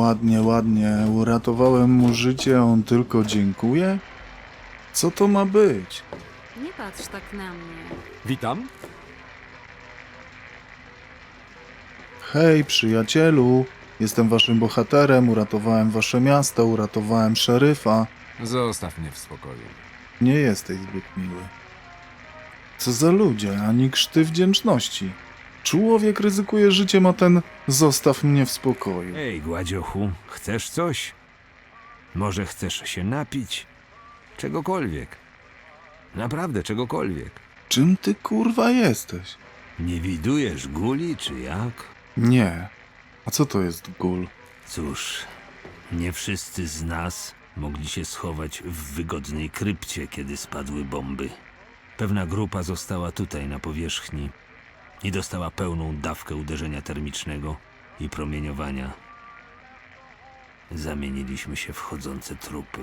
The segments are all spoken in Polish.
Ładnie, ładnie. Uratowałem mu życie, on tylko dziękuje? Co to ma być? Nie patrz tak na mnie. Witam. Hej, przyjacielu. Jestem waszym bohaterem, uratowałem wasze miasto, uratowałem szeryfa. Zostaw mnie w spokoju. Nie jesteś zbyt miły. Co za ludzie, ani krzty wdzięczności. Człowiek ryzykuje życiem, a ten zostaw mnie w spokoju. Ej, Gładziochu, chcesz coś? Może chcesz się napić? Czegokolwiek. Naprawdę czegokolwiek. Czym ty kurwa jesteś? Nie widujesz guli, czy jak? Nie. A co to jest gól? Cóż, nie wszyscy z nas mogli się schować w wygodnej krypcie, kiedy spadły bomby. Pewna grupa została tutaj na powierzchni i dostała pełną dawkę uderzenia termicznego i promieniowania. Zamieniliśmy się w chodzące trupy.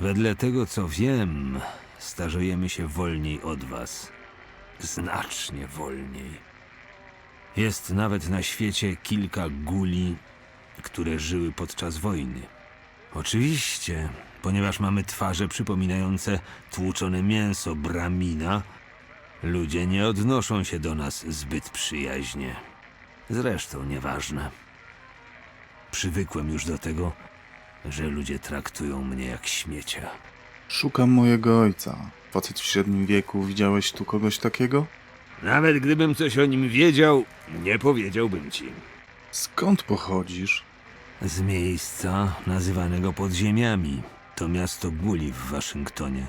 Wedle tego, co wiem, starzejemy się wolniej od was. Znacznie wolniej. Jest nawet na świecie kilka guli, które żyły podczas wojny. Oczywiście, ponieważ mamy twarze przypominające tłuczone mięso bramina, ludzie nie odnoszą się do nas zbyt przyjaźnie. Zresztą nieważne. Przywykłem już do tego, że ludzie traktują mnie jak śmiecia. Szukam mojego ojca. Facet w średnim wieku. Widziałeś tu kogoś takiego? Nawet gdybym coś o nim wiedział, nie powiedziałbym ci. Skąd pochodzisz? Z miejsca nazywanego podziemiami. To miasto Guli w Waszyngtonie.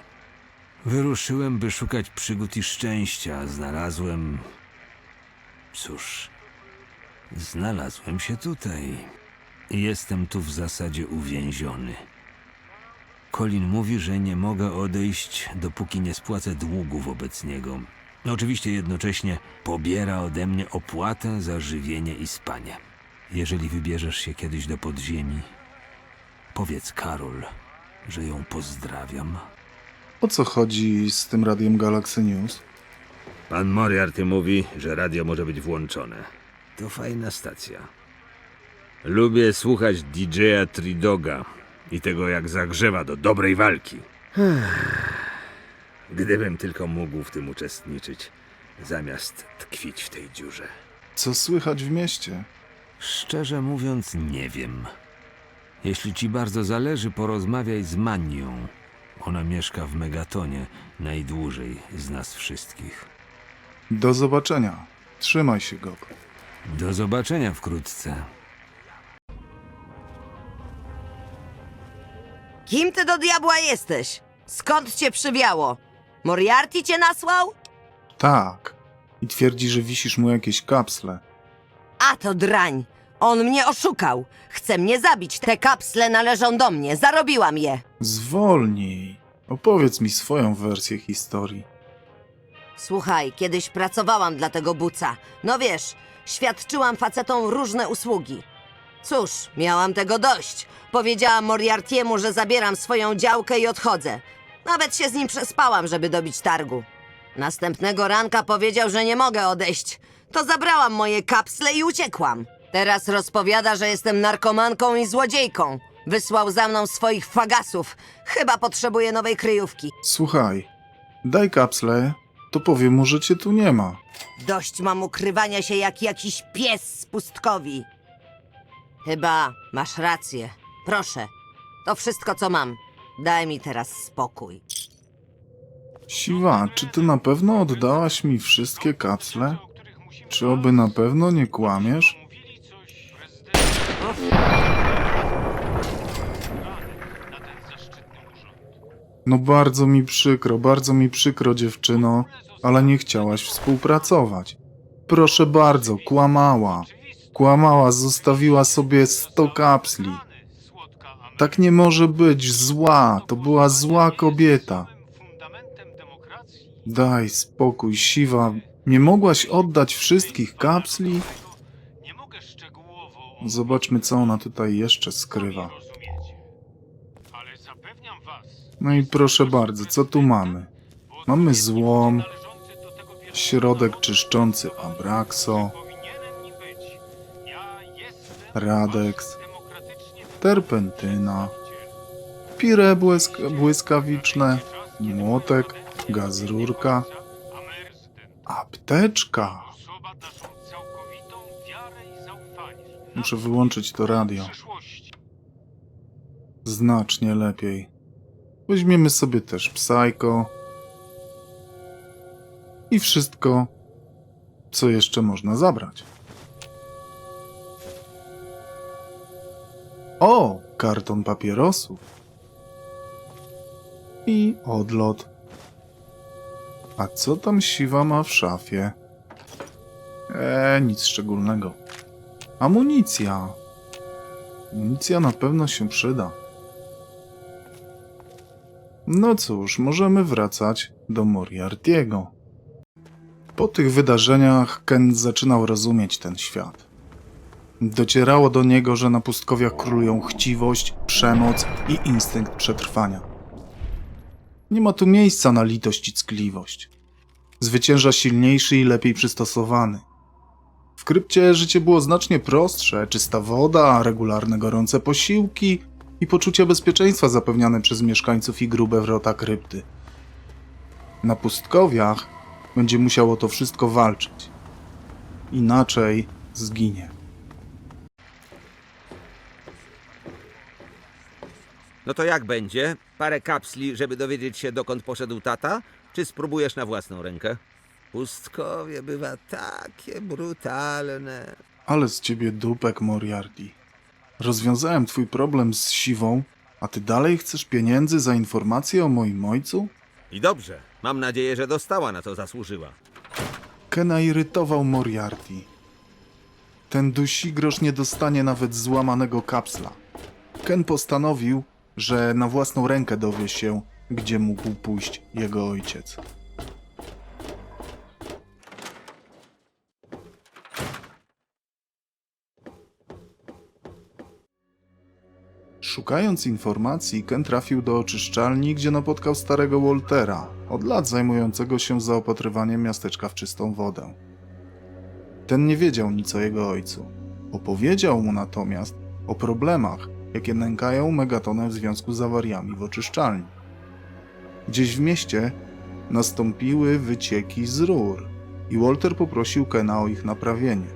Wyruszyłem, by szukać przygód i szczęścia. a Znalazłem. Cóż, znalazłem się tutaj. Jestem tu w zasadzie uwięziony. Colin mówi, że nie mogę odejść, dopóki nie spłacę długu wobec niego. Oczywiście jednocześnie pobiera ode mnie opłatę za żywienie i spanie. Jeżeli wybierzesz się kiedyś do podziemi, powiedz Karol, że ją pozdrawiam. O co chodzi z tym radiem Galaxy News? Pan Moriarty mówi, że radio może być włączone. To fajna stacja. Lubię słuchać DJ-a Tridoga i tego, jak zagrzewa do dobrej walki. Gdybym tylko mógł w tym uczestniczyć, zamiast tkwić w tej dziurze. Co słychać w mieście? Szczerze mówiąc, nie wiem. Jeśli ci bardzo zależy, porozmawiaj z Manią. Ona mieszka w Megatonie najdłużej z nas wszystkich. Do zobaczenia. Trzymaj się, Gok. Do zobaczenia wkrótce. Kim ty do diabła jesteś? Skąd cię przywiało? Moriarty cię nasłał? Tak. I twierdzi, że wisisz mu jakieś kapsle. A to drań. On mnie oszukał. Chce mnie zabić. Te kapsle należą do mnie. Zarobiłam je. Zwolnij. Opowiedz mi swoją wersję historii. Słuchaj, kiedyś pracowałam dla tego buca. No wiesz, świadczyłam facetom różne usługi. Cóż, miałam tego dość. Powiedziałam Moriartiemu, że zabieram swoją działkę i odchodzę. Nawet się z nim przespałam, żeby dobić targu. Następnego ranka powiedział, że nie mogę odejść. To zabrałam moje kapsle i uciekłam. Teraz rozpowiada, że jestem narkomanką i złodziejką. Wysłał za mną swoich fagasów. Chyba potrzebuje nowej kryjówki. Słuchaj, daj kapsle, to powiem mu, że cię tu nie ma. Dość mam ukrywania się jak jakiś pies z pustkowi. Chyba masz rację. Proszę, to wszystko, co mam. Daj mi teraz spokój. Siwa, czy ty na pewno oddałaś mi wszystkie kapsle? Czy oby na pewno nie kłamiesz? No bardzo mi przykro, bardzo mi przykro, dziewczyno, ale nie chciałaś współpracować. Proszę bardzo, kłamała. Kłamała, zostawiła sobie 100 kapsli. Tak nie może być, zła, to była zła kobieta. Daj spokój, siwa. Nie mogłaś oddać wszystkich kapsli? Zobaczmy, co ona tutaj jeszcze skrywa. No i proszę bardzo, co tu mamy? Mamy złom, środek czyszczący Abraxo, Radex. terpentyna, pire błysk błyskawiczne, młotek, gaz rurka, Amersden. apteczka. Muszę wyłączyć to radio. Znacznie lepiej. Weźmiemy sobie też Psycho. I wszystko, co jeszcze można zabrać. O, karton papierosów. I odlot. A co tam siwa ma w szafie? Eee, nic szczególnego. Amunicja. Amunicja na pewno się przyda. No cóż, możemy wracać do Moriartiego. Po tych wydarzeniach Ken zaczynał rozumieć ten świat. Docierało do niego, że na pustkowiach królują chciwość, przemoc i instynkt przetrwania. Nie ma tu miejsca na litość i ckliwość. Zwycięża silniejszy i lepiej przystosowany. W krypcie życie było znacznie prostsze, czysta woda, regularne gorące posiłki i poczucie bezpieczeństwa zapewniane przez mieszkańców i grube wrota krypty. Na pustkowiach będzie musiało to wszystko walczyć. Inaczej zginie. No to jak będzie? Parę kapsli, żeby dowiedzieć się, dokąd poszedł tata? Czy spróbujesz na własną rękę? Pustkowie bywa takie brutalne. Ale z ciebie dupek, Moriarty. Rozwiązałem twój problem z siwą, a ty dalej chcesz pieniędzy za informacje o moim ojcu? I dobrze. Mam nadzieję, że dostała na to zasłużyła. Kena irytował Moriarty. Ten dusigrosz nie dostanie nawet złamanego kapsla. Ken postanowił, że na własną rękę dowie się, gdzie mógł pójść jego ojciec. Szukając informacji, Ken trafił do oczyszczalni, gdzie napotkał starego Waltera, od lat zajmującego się zaopatrywaniem miasteczka w czystą wodę. Ten nie wiedział nic o jego ojcu. Opowiedział mu natomiast o problemach, jakie nękają Megatonę w związku z awariami w oczyszczalni. Gdzieś w mieście nastąpiły wycieki z rur i Walter poprosił Kena o ich naprawienie.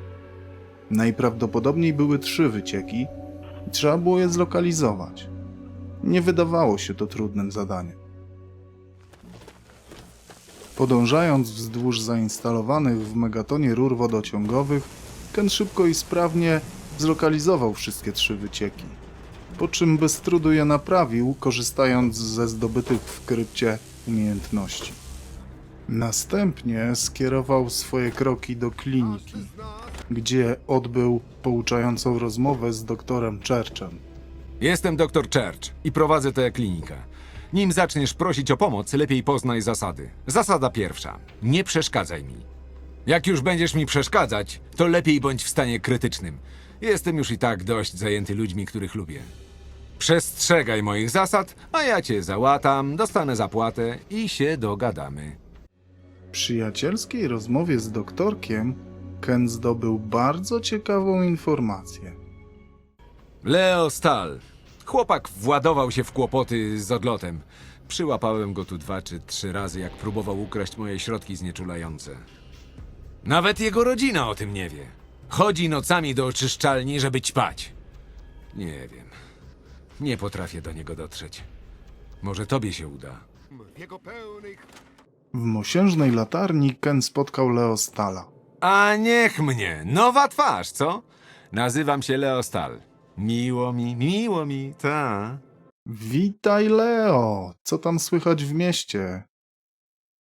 Najprawdopodobniej były trzy wycieki i trzeba było je zlokalizować. Nie wydawało się to trudnym zadaniem. Podążając wzdłuż zainstalowanych w megatonie rur wodociągowych, Ken szybko i sprawnie zlokalizował wszystkie trzy wycieki, po czym bez trudu je naprawił, korzystając ze zdobytych w krypcie umiejętności. Następnie skierował swoje kroki do kliniki, gdzie odbył pouczającą rozmowę z doktorem Churchem. Jestem dr Church i prowadzę tę klinikę. Nim zaczniesz prosić o pomoc, lepiej poznaj zasady. Zasada pierwsza. Nie przeszkadzaj mi. Jak już będziesz mi przeszkadzać, to lepiej bądź w stanie krytycznym. Jestem już i tak dość zajęty ludźmi, których lubię. Przestrzegaj moich zasad, a ja cię załatam, dostanę zapłatę i się dogadamy. W przyjacielskiej rozmowie z doktorkiem Ken zdobył bardzo ciekawą informację. Leo Stal. Chłopak władował się w kłopoty z odlotem. Przyłapałem go tu dwa czy trzy razy, jak próbował ukraść moje środki znieczulające. Nawet jego rodzina o tym nie wie. Chodzi nocami do oczyszczalni, żeby ćpać. Nie wiem. Nie potrafię do niego dotrzeć. Może tobie się uda. W mosiężnej latarni Ken spotkał Leo Stala. A niech mnie! Nowa twarz, co? Nazywam się Leo Stal. Miło mi, miło mi, ta. Witaj, Leo! Co tam słychać w mieście?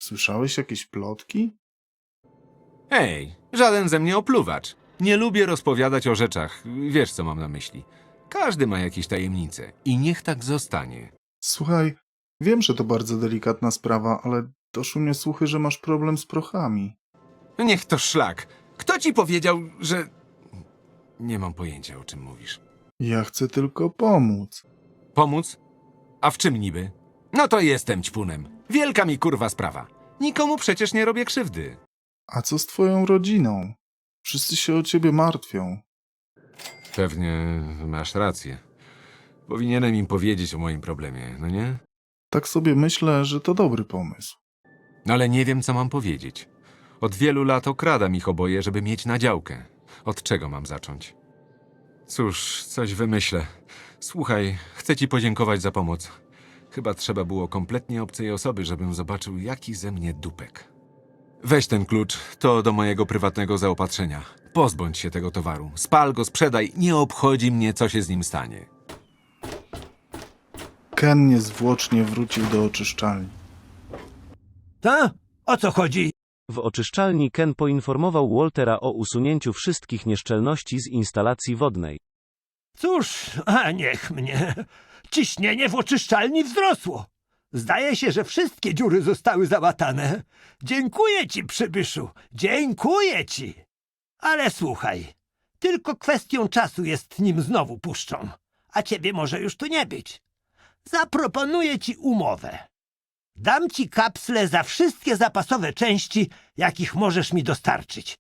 Słyszałeś jakieś plotki? Hej, żaden ze mnie opluwacz. Nie lubię rozpowiadać o rzeczach. Wiesz, co mam na myśli. Każdy ma jakieś tajemnice i niech tak zostanie. Słuchaj, wiem, że to bardzo delikatna sprawa, ale doszły mnie słuchy, że masz problem z prochami. Niech to szlak. Kto ci powiedział, że... Nie mam pojęcia, o czym mówisz. Ja chcę tylko pomóc. Pomóc? A w czym niby? No to jestem ćpunem. Wielka mi kurwa sprawa. Nikomu przecież nie robię krzywdy. A co z twoją rodziną? Wszyscy się o ciebie martwią. Pewnie masz rację. Powinienem im powiedzieć o moim problemie, no nie? Tak sobie myślę, że to dobry pomysł. Ale nie wiem, co mam powiedzieć. Od wielu lat okradam ich oboje, żeby mieć na działkę. Od czego mam zacząć? Cóż, coś wymyślę. Słuchaj, chcę ci podziękować za pomoc. Chyba trzeba było kompletnie obcej osoby, żebym zobaczył, jaki ze mnie dupek. Weź ten klucz, to do mojego prywatnego zaopatrzenia. Pozbądź się tego towaru. Spal go, sprzedaj, nie obchodzi mnie, co się z nim stanie. Ken niezwłocznie wrócił do oczyszczalni. Ta? O co chodzi? W oczyszczalni Ken poinformował Waltera o usunięciu wszystkich nieszczelności z instalacji wodnej. Cóż, a niech mnie. Ciśnienie w oczyszczalni wzrosło. Zdaje się, że wszystkie dziury zostały załatane. Dziękuję ci, przybyszu. Dziękuję ci. Ale słuchaj, tylko kwestią czasu jest nim znowu puszczą. A ciebie może już tu nie być. Zaproponuję ci umowę. Dam ci kapsle za wszystkie zapasowe części, jakich możesz mi dostarczyć.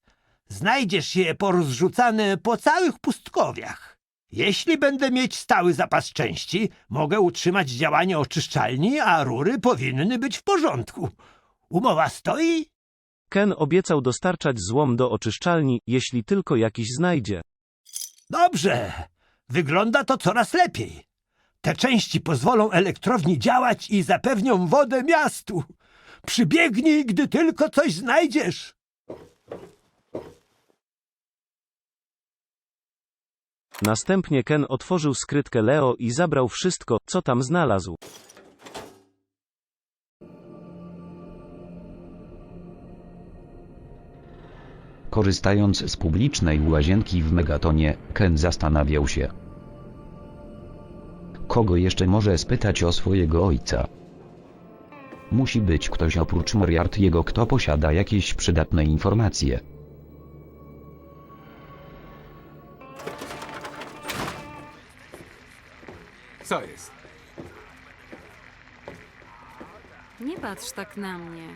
Znajdziesz je porozrzucane po całych pustkowiach. Jeśli będę mieć stały zapas części, mogę utrzymać działanie oczyszczalni, a rury powinny być w porządku. Umowa stoi? Ken obiecał dostarczać złom do oczyszczalni, jeśli tylko jakiś znajdzie. Dobrze. Wygląda to coraz lepiej. Te części pozwolą elektrowni działać i zapewnią wodę miastu. Przybiegnij, gdy tylko coś znajdziesz. Następnie Ken otworzył skrytkę Leo i zabrał wszystko, co tam znalazł. Korzystając z publicznej łazienki w Megatonie, Ken zastanawiał się. Kogo jeszcze może spytać o swojego ojca? Musi być ktoś oprócz Moriarty'ego, kto posiada jakieś przydatne informacje. Co jest? Nie patrz tak na mnie.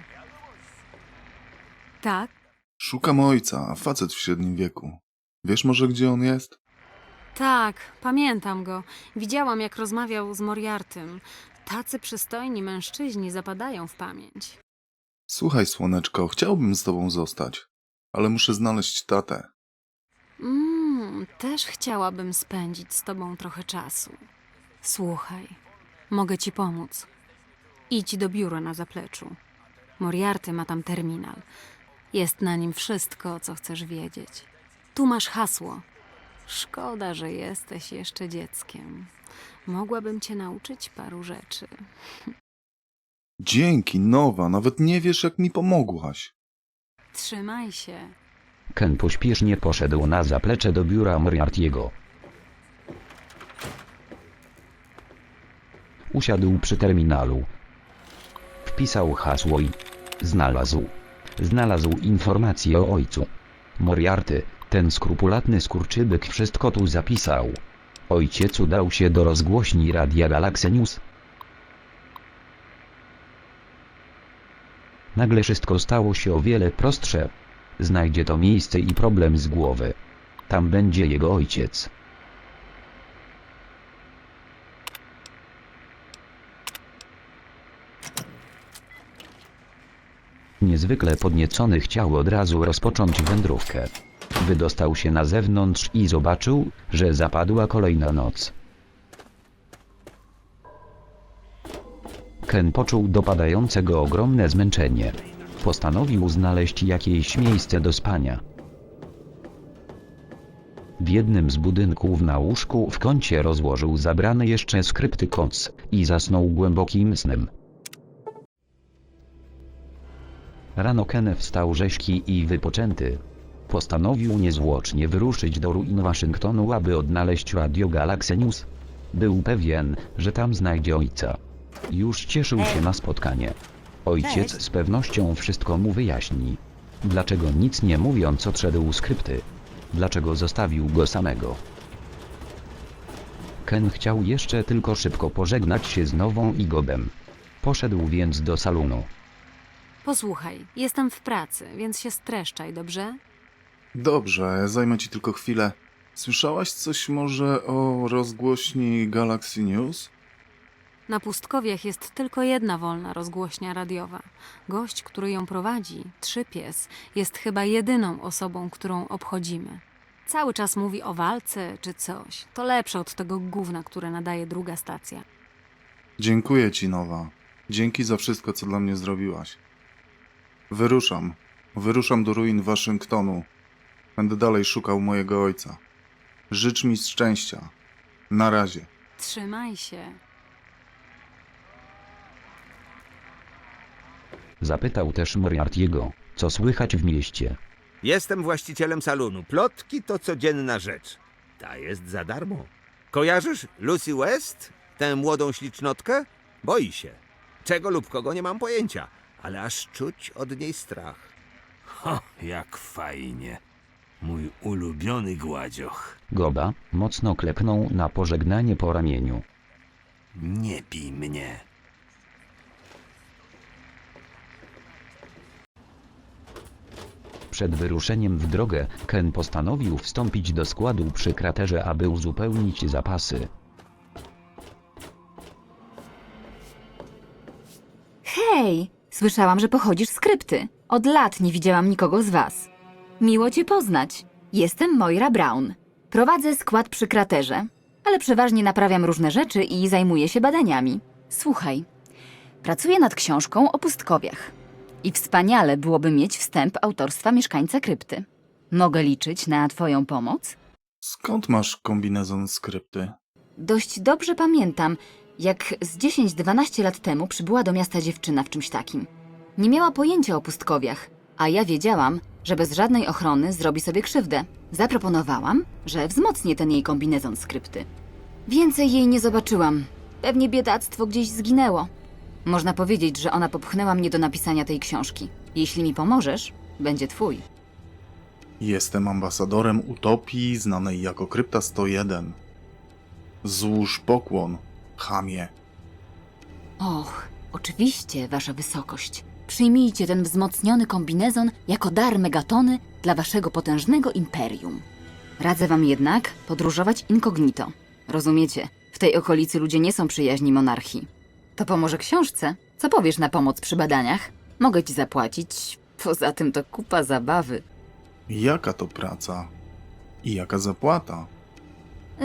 Tak? Szukam ojca, facet w średnim wieku. Wiesz może, gdzie on jest? Tak, pamiętam go. Widziałam, jak rozmawiał z Moriartym. Tacy przystojni mężczyźni zapadają w pamięć. Słuchaj, słoneczko, chciałbym z tobą zostać, ale muszę znaleźć tatę. Mmm, też chciałabym spędzić z tobą trochę czasu. Słuchaj, mogę ci pomóc. Idź do biura na zapleczu. Moriarty ma tam terminal. Jest na nim wszystko, co chcesz wiedzieć. Tu masz hasło. Szkoda, że jesteś jeszcze dzieckiem. Mogłabym cię nauczyć paru rzeczy. Dzięki, nowa, nawet nie wiesz, jak mi pomogłaś. Trzymaj się. Ken pośpiesznie poszedł na zaplecze do biura Moriarty'ego. Usiadł przy terminalu. Wpisał hasło i znalazł. Znalazł informację o ojcu. Moriarty, ten skrupulatny skurczybyk wszystko tu zapisał. Ojciec udał się do rozgłośni Radia Galaxy News. Nagle wszystko stało się o wiele prostsze. Znajdzie to miejsce i problem z głowy. Tam będzie jego ojciec. Niezwykle podniecony chciał od razu rozpocząć wędrówkę. Wydostał się na zewnątrz i zobaczył, że zapadła kolejna noc. Ken poczuł dopadające go ogromne zmęczenie. Postanowił znaleźć jakieś miejsce do spania. W jednym z budynków na łóżku w kącie rozłożył zabrany jeszcze skrypty koc i zasnął głębokim snem. Rano Ken wstał rzeźki i wypoczęty. Postanowił niezwłocznie wyruszyć do ruin Waszyngtonu, aby odnaleźć Radio Galaxy News. Był pewien, że tam znajdzie ojca. Już cieszył się na spotkanie. Ojciec z pewnością wszystko mu wyjaśni. Dlaczego nic nie mówiąc odszedł skrypty? Dlaczego zostawił go samego? Ken chciał jeszcze tylko szybko pożegnać się z nową i Gobem. Poszedł więc do salonu. Posłuchaj, jestem w pracy, więc się streszczaj, dobrze? Dobrze, zajmę ci tylko chwilę. Słyszałaś coś może o rozgłośni Galaxy News? Na pustkowiach jest tylko jedna wolna rozgłośnia radiowa. Gość, który ją prowadzi, Trzypies, jest chyba jedyną osobą, którą obchodzimy. Cały czas mówi o walce czy coś. To lepsze od tego gówna, które nadaje druga stacja. Dziękuję ci, Nowa. Dzięki za wszystko, co dla mnie zrobiłaś. Wyruszam. Wyruszam do ruin Waszyngtonu. Będę dalej szukał mojego ojca. Życz mi szczęścia. Na razie. Trzymaj się. Zapytał też Moriartiego, co słychać w mieście. Jestem właścicielem salonu. Plotki to codzienna rzecz. Ta jest za darmo. Kojarzysz Lucy West? Tę młodą ślicznotkę? Boi się. Czego lub kogo nie mam pojęcia, ale aż czuć od niej strach. Ho, jak fajnie. Mój ulubiony gładzioch. Goba mocno klepnął na pożegnanie po ramieniu. Nie bij mnie. Przed wyruszeniem w drogę, Ken postanowił wstąpić do składu przy kraterze, aby uzupełnić zapasy. Hej! Słyszałam, że pochodzisz z krypty. Od lat nie widziałam nikogo z was. Miło cię poznać. Jestem Moira Brown. Prowadzę skład przy kraterze, ale przeważnie naprawiam różne rzeczy i zajmuję się badaniami. Słuchaj, pracuję nad książką o pustkowiach. I wspaniale byłoby mieć wstęp autorstwa mieszkańca krypty. Mogę liczyć na twoją pomoc? Skąd masz kombinezon skrypty? Dość dobrze pamiętam, jak z 10-12 lat temu przybyła do miasta dziewczyna w czymś takim. Nie miała pojęcia o pustkowiach, a ja wiedziałam, że bez żadnej ochrony zrobi sobie krzywdę. Zaproponowałam, że wzmocnię ten jej kombinezon skrypty. Więcej jej nie zobaczyłam. Pewnie biedactwo gdzieś zginęło. Można powiedzieć, że ona popchnęła mnie do napisania tej książki. Jeśli mi pomożesz, będzie twój. Jestem ambasadorem utopii znanej jako Krypta 101. Złóż pokłon, chamie. Och, oczywiście, Wasza Wysokość. Przyjmijcie ten wzmocniony kombinezon jako dar megatony dla Waszego potężnego imperium. Radzę Wam jednak podróżować incognito. Rozumiecie, w tej okolicy ludzie nie są przyjaźni monarchii. To pomoże książce. Co powiesz na pomoc przy badaniach? Mogę Ci zapłacić. Poza tym to kupa zabawy. Jaka to praca? I jaka zapłata?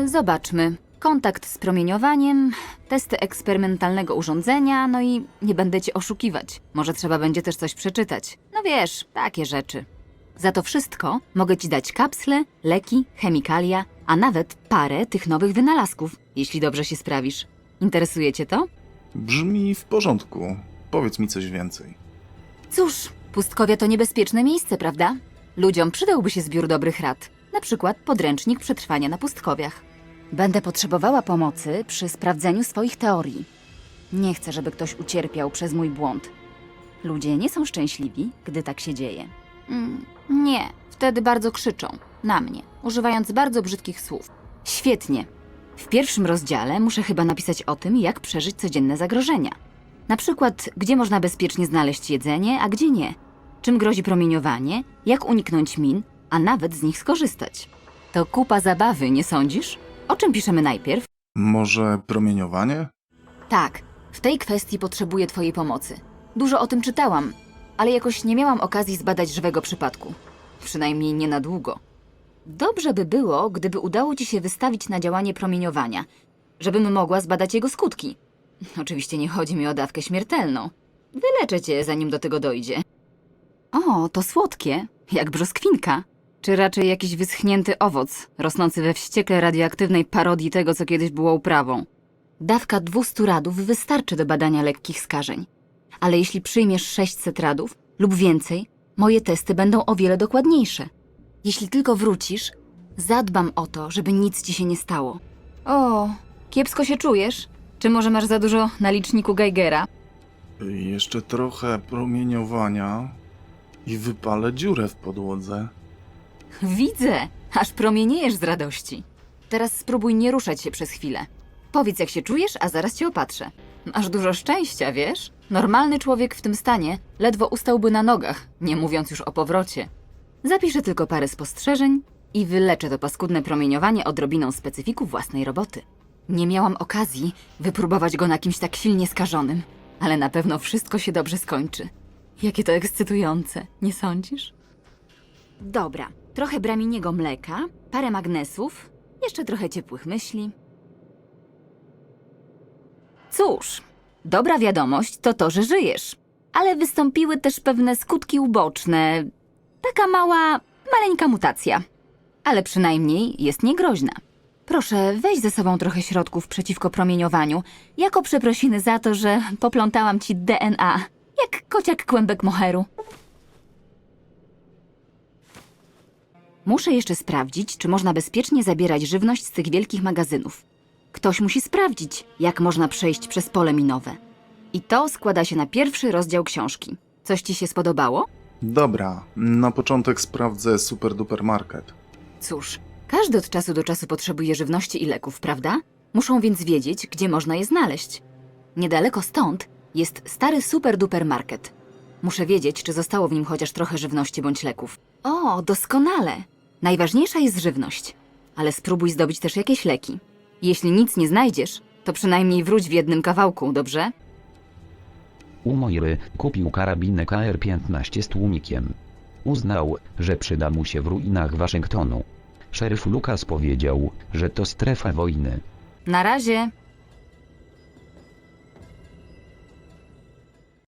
Zobaczmy. Kontakt z promieniowaniem, testy eksperymentalnego urządzenia, no i nie będę cię oszukiwać. Może trzeba będzie też coś przeczytać. No wiesz, takie rzeczy. Za to wszystko mogę ci dać kapsle, leki, chemikalia, a nawet parę tych nowych wynalazków, jeśli dobrze się sprawisz. Interesuje cię to? Brzmi w porządku. Powiedz mi coś więcej. Cóż, pustkowia to niebezpieczne miejsce, prawda? Ludziom przydałby się zbiór dobrych rad. Na przykład podręcznik przetrwania na pustkowiach. Będę potrzebowała pomocy przy sprawdzeniu swoich teorii. Nie chcę, żeby ktoś ucierpiał przez mój błąd. Ludzie nie są szczęśliwi, gdy tak się dzieje. Mm, nie, wtedy bardzo krzyczą na mnie, używając bardzo brzydkich słów. Świetnie. W pierwszym rozdziale muszę chyba napisać o tym, jak przeżyć codzienne zagrożenia. Na przykład, gdzie można bezpiecznie znaleźć jedzenie, a gdzie nie. Czym grozi promieniowanie, jak uniknąć min, a nawet z nich skorzystać. To kupa zabawy, nie sądzisz? O czym piszemy najpierw? Może promieniowanie? Tak, w tej kwestii potrzebuję Twojej pomocy. Dużo o tym czytałam, ale jakoś nie miałam okazji zbadać żywego przypadku. Przynajmniej nie na długo. Dobrze by było, gdyby udało Ci się wystawić na działanie promieniowania, żebym mogła zbadać jego skutki. Oczywiście nie chodzi mi o dawkę śmiertelną. Wyleczę Cię, zanim do tego dojdzie. O, to słodkie, jak brzoskwinka. Czy raczej jakiś wyschnięty owoc, rosnący we wściekle radioaktywnej parodii tego, co kiedyś było uprawą. Dawka 200 radów wystarczy do badania lekkich skażeń. Ale jeśli przyjmiesz 600 radów lub więcej, moje testy będą o wiele dokładniejsze. Jeśli tylko wrócisz, zadbam o to, żeby nic ci się nie stało. O, kiepsko się czujesz? Czy może masz za dużo na liczniku Geigera? Jeszcze trochę promieniowania i wypalę dziurę w podłodze. Widzę, aż promieniejesz z radości. Teraz spróbuj nie ruszać się przez chwilę. Powiedz, jak się czujesz, a zaraz cię opatrzę. Masz dużo szczęścia, wiesz? Normalny człowiek w tym stanie ledwo ustałby na nogach, nie mówiąc już o powrocie. Zapiszę tylko parę spostrzeżeń i wyleczę to paskudne promieniowanie odrobiną specyfiku własnej roboty. Nie miałam okazji wypróbować go na kimś tak silnie skażonym, ale na pewno wszystko się dobrze skończy. Jakie to ekscytujące, nie sądzisz? Dobra, trochę braminiego mleka, parę magnesów, jeszcze trochę ciepłych myśli. Cóż, dobra wiadomość to to, że żyjesz. Ale wystąpiły też pewne skutki uboczne. Taka mała, maleńka mutacja. Ale przynajmniej jest niegroźna. Proszę, weź ze sobą trochę środków przeciwko promieniowaniu, jako przeprosiny za to, że poplątałam ci DNA, jak kociak kłębek moheru. Muszę jeszcze sprawdzić, czy można bezpiecznie zabierać żywność z tych wielkich magazynów. Ktoś musi sprawdzić, jak można przejść przez pole minowe. I to składa się na pierwszy rozdział książki. Coś ci się spodobało? Dobra, na początek sprawdzę Super Duper Market. Cóż, każdy od czasu do czasu potrzebuje żywności i leków, prawda? Muszą więc wiedzieć, gdzie można je znaleźć. Niedaleko stąd jest stary super duper market. Muszę wiedzieć, czy zostało w nim chociaż trochę żywności bądź leków. O, doskonale! Najważniejsza jest żywność, ale spróbuj zdobyć też jakieś leki. Jeśli nic nie znajdziesz, to przynajmniej wróć w jednym kawałku, dobrze? U Moiry kupił karabinę KR-15 z tłumikiem. Uznał, że przyda mu się w ruinach Waszyngtonu. Szeryf Lucas powiedział, że to strefa wojny. Na razie.